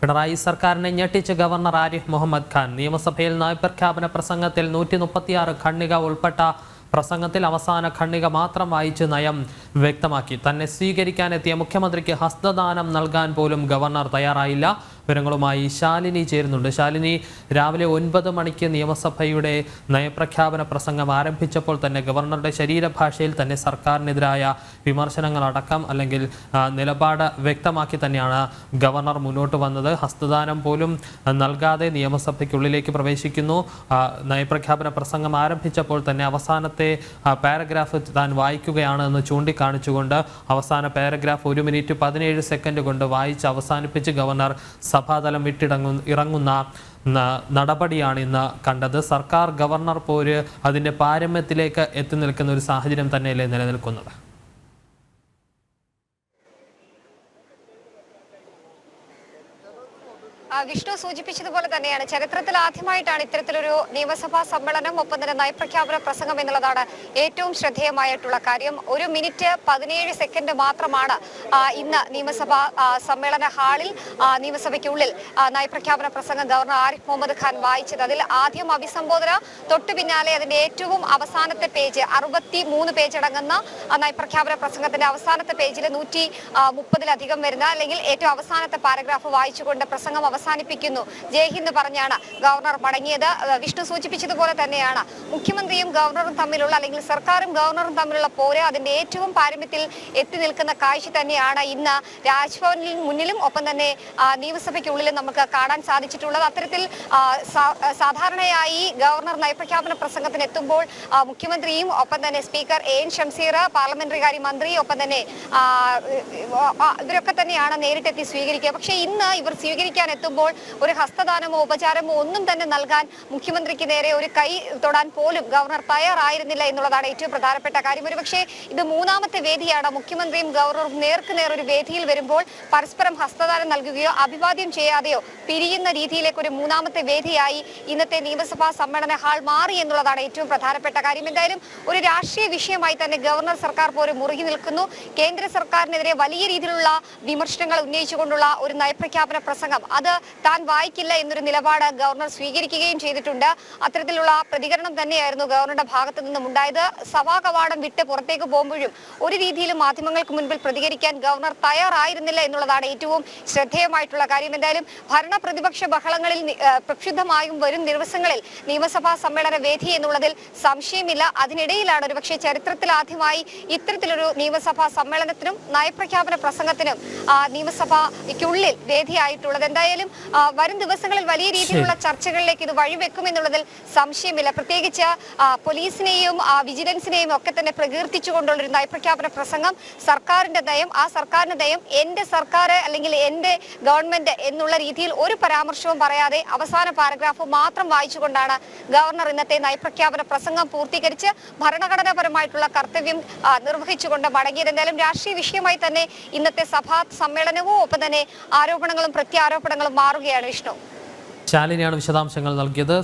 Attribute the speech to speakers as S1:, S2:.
S1: പിണറായി സർക്കാരിനെ ഞെട്ടിച്ച് ഗവർണർ ആരിഫ് മുഹമ്മദ് ഖാൻ നിയമസഭയിൽ നയപ്രഖ്യാപന പ്രസംഗത്തിൽ നൂറ്റി മുപ്പത്തിയാറ് ഖണ്ഡിക ഉൾപ്പെട്ട പ്രസംഗത്തിൽ അവസാന ഖണ്ഡിക മാത്രം വായിച്ച് നയം വ്യക്തമാക്കി. തന്നെ സ്വീകരിക്കാനെത്തിയ മുഖ്യമന്ത്രിക്ക് ഹസ്തദാനം നൽകാൻ പോലും ഗവർണർ തയ്യാറായില്ല. വിവരങ്ങളുമായി ശാലിനി ചേരുന്നുണ്ട്. ശാലിനി രാവിലെ ഒൻപത് മണിക്ക് നിയമസഭയുടെ നയപ്രഖ്യാപന പ്രസംഗം ആരംഭിച്ചപ്പോൾ തന്നെ ഗവർണറുടെ ശരീരഭാഷയിൽ തന്നെ സർക്കാരിനെതിരായ വിമർശനങ്ങളടക്കം അല്ലെങ്കിൽ ആ, നിലപാട് വ്യക്തമാക്കി തന്നെയാണ് ഗവർണർ മുന്നോട്ട് വന്നത്. ഹസ്തദാനം പോലും നൽകാതെ നിയമസഭയ്ക്കുള്ളിലേക്ക് പ്രവേശിക്കുന്നു. നയപ്രഖ്യാപന പ്രസംഗം ആരംഭിച്ചപ്പോൾ തന്നെ അവസാനത്തെ പാരഗ്രാഫ് താൻ വായിക്കുകയാണ് എന്ന് ചൂണ്ടിക്കാണിച്ചുകൊണ്ട് അവസാന പാരഗ്രാഫ് ഒരു മിനിറ്റ് പതിനേഴ് സെക്കൻഡ് കൊണ്ട് വായിച്ച് അവസാനിപ്പിച്ച് ഗവർണർ സഭാതലം വിട്ടിടങ്ങു ഇറങ്ങുന്ന നടപടിയാണ് ഇന്ന് കണ്ടത്. സർക്കാർ ഗവർണർ പോര് അതിന്റെ പാരമ്യത്തിലേക്ക് എത്തി നിൽക്കുന്ന ഒരു സാഹചര്യം തന്നെയല്ലേ നിലനിൽക്കുന്നത്?
S2: വിഷ്ണു സൂചിപ്പിച്ചതുപോലെ തന്നെയാണ്. ചരിത്രത്തിൽ ആദ്യമായിട്ടാണ് ഇത്തരത്തിലൊരു നിയമസഭാ സമ്മേളനം ഒപ്പം തന്നെ നയപ്രഖ്യാപന പ്രസംഗം എന്നുള്ളതാണ് ഏറ്റവും ശ്രദ്ധേയമായിട്ടുള്ള കാര്യം. ഒരു മിനിറ്റ് പതിനേഴ് സെക്കൻഡ് മാത്രമാണ് ഇന്ന് നിയമസഭാ സമ്മേളന ഹാളിൽ നിയമസഭയ്ക്കുള്ളിൽ നയപ്രഖ്യാപന പ്രസംഗം ഗവർണർ ആരിഫ് മുഹമ്മദ് ഖാൻ വായിച്ചത്. അതിൽ ആദ്യം അഭിസംബോധന തൊട്ടു പിന്നാലെ അതിന്റെ ഏറ്റവും അവസാനത്തെ പേജ് അറുപത്തി മൂന്ന് പേജ് അടങ്ങുന്ന നയപ്രഖ്യാപന പ്രസംഗത്തിന്റെ അവസാനത്തെ പേജിൽ നൂറ്റി മുപ്പതിലധികം വരുന്ന അല്ലെങ്കിൽ ഏറ്റവും അവസാനത്തെ പാരഗ്രാഫ് വായിച്ചുകൊണ്ട് പ്രസംഗം അവസാനിപ്പിക്കുന്നു. ജയ്ഹിന്ദ് പറഞ്ഞാണ് ഗവർണർ മടങ്ങിയത്. വിഷ്ണു സൂചിപ്പിച്ചതുപോലെ തന്നെയാണ്. മുഖ്യമന്ത്രിയും ഗവർണറും തമ്മിലുള്ള അല്ലെങ്കിൽ സർക്കാരും ഗവർണറും തമ്മിലുള്ള പോര അതിന്റെ ഏറ്റവും പാരമ്യത്തിൽ എത്തി നിൽക്കുന്ന കാഴ്ച തന്നെയാണ് ഇന്ന് രാജ്ഭവനിൽ മുന്നിലും ഒപ്പം തന്നെ നിയമസഭയ്ക്കുള്ളിലും നമുക്ക് കാണാൻ സാധിച്ചിട്ടുള്ളത്. അത്തരത്തിൽ സാധാരണയായി ഗവർണർ നയപ്രഖ്യാപന പ്രസംഗത്തിന് എത്തുമ്പോൾ മുഖ്യമന്ത്രിയും ഒപ്പം തന്നെ speaker A N Shamseer parliamentary കാര്യ മന്ത്രി ഒപ്പം തന്നെ ഇവരൊക്കെ തന്നെയാണ് നേരിട്ടെത്തി സ്വീകരിക്കുക. പക്ഷേ ഇന്ന് ഇവർ സ്വീകരിക്കാൻ എത്തുമ്പോൾ ഒരു ഹസ്തദാനമോ ഉപചാരമോ ഒന്നും തന്നെ നൽകാൻ മുഖ്യമന്ത്രിക്ക് നേരെ ഒരു കൈ തൊടാൻ പോലും ഗവർണർ തയ്യാറായിരുന്നില്ല എന്നുള്ളതാണ് ഏറ്റവും പ്രധാനപ്പെട്ട കാര്യം. ഒരുപക്ഷേ ഇത് മൂന്നാമത്തെ വേദിയാണ്. മുഖ്യമന്ത്രിയും ഗവർണറും നേർക്ക് നേർ ഒരു വേദിയിൽ വരുമ്പോൾ പരസ്പരം ഹസ്തദാനം നൽകുകയോ അഭിവാദ്യം ചെയ്യാതെയോ പിരിയുന്ന രീതിയിലേക്ക് ഒരു മൂന്നാമത്തെ വേദിയായി ഇന്നത്തെ നിയമസഭാ സമ്മേളന ഹാൾ മാറി എന്നുള്ളതാണ് ഏറ്റവും പ്രധാനപ്പെട്ട കാര്യം. എന്തായാലും ഒരു രാഷ്ട്രീയ വിഷയമായി തന്നെ ഗവർണർ സർക്കാർ പോലും മുറുകി നിൽക്കുന്നു. കേന്ദ്ര സർക്കാരിനെതിരെ വലിയ രീതിയിലുള്ള വിമർശനങ്ങൾ ഉന്നയിച്ചുകൊണ്ടുള്ള ഒരു നയപ്രഖ്യാപന പ്രസംഗം. അത് താൻ വായിക്കില്ല എന്നൊരു നിലപാട് ഗവർണർ സ്വീകരിക്കുകയും ചെയ്തിട്ടുണ്ട്. അത്തരത്തിലുള്ള പ്രതികരണം തന്നെയായിരുന്നു ഗവർണറുടെ ഭാഗത്തു നിന്നും ഉണ്ടായത്. സഭാ കവാടം വിട്ട് പുറത്തേക്ക് പോകുമ്പോഴും ഒരു രീതിയിലും മാധ്യമങ്ങൾക്ക് മുൻപിൽ പ്രതികരിക്കാൻ ഗവർണർ തയ്യാറായിരുന്നില്ല എന്നുള്ളതാണ് ഏറ്റവും ശ്രദ്ധേയമായിട്ടുള്ള കാര്യം. എന്തായാലും ഭരണ പ്രതിപക്ഷ ബഹളങ്ങളിൽ പ്രക്ഷുബ്ധമായും വരും ദിവസങ്ങളിൽ നിയമസഭാ സമ്മേളന വേദി എന്നുള്ളതിൽ സംശയമില്ല. അതിനിടയിലാണ് ഒരു പക്ഷേ ചരിത്രത്തിൽ ആദ്യമായി ഇത്തരത്തിലൊരു നിയമസഭാ സമ്മേളനത്തിനും നയപ്രഖ്യാപന പ്രസംഗത്തിനും നിയമസഭയ്ക്കുള്ളിൽ വേദിയായിട്ടുള്ളത്. എന്തായാലും വരും ദിവസങ്ങളിൽ വലിയ രീതിയിലുള്ള ചർച്ചകളിലേക്ക് ഇത് വഴിവെക്കുമെന്നുള്ളതിൽ സംശയമില്ല. പ്രത്യേകിച്ച് പോലീസിനെയും വിജിലൻസിനെയും ഒക്കെ തന്നെ പ്രകീർത്തിച്ചുകൊണ്ടുള്ള ഒരു നയപ്രഖ്യാപന പ്രസംഗം സർക്കാരിന്റെ നയം ആ സർക്കാരിന്റെ നയം എന്റെ സർക്കാർ അല്ലെങ്കിൽ എന്റെ ഗവൺമെന്റ് എന്നുള്ള രീതിയിൽ ഒരു പരാമർശവും പറയാതെ അവസാന പാരഗ്രാഫ് മാത്രം വായിച്ചുകൊണ്ടാണ് ഗവർണർ ഇന്നത്തെ നയപ്രഖ്യാപന പ്രസംഗം പൂർത്തീകരിച്ച് ഭരണഘടനാപരമായിട്ടുള്ള കർത്തവ്യം നിർവഹിച്ചുകൊണ്ട് മടങ്ങിയത്. എന്തായാലും രാഷ്ട്രീയ വിഷയമായി തന്നെ ഇന്നത്തെ സഭാ സമ്മേളനവും ഒപ്പം തന്നെ ആരോപണങ്ങളും പ്രത്യാരോപണങ്ങളും മാറുകയാണ് വിഷ്ണു.
S1: ശാലിനിയാണ് വിശദാംശങ്ങൾ നൽകിയത്.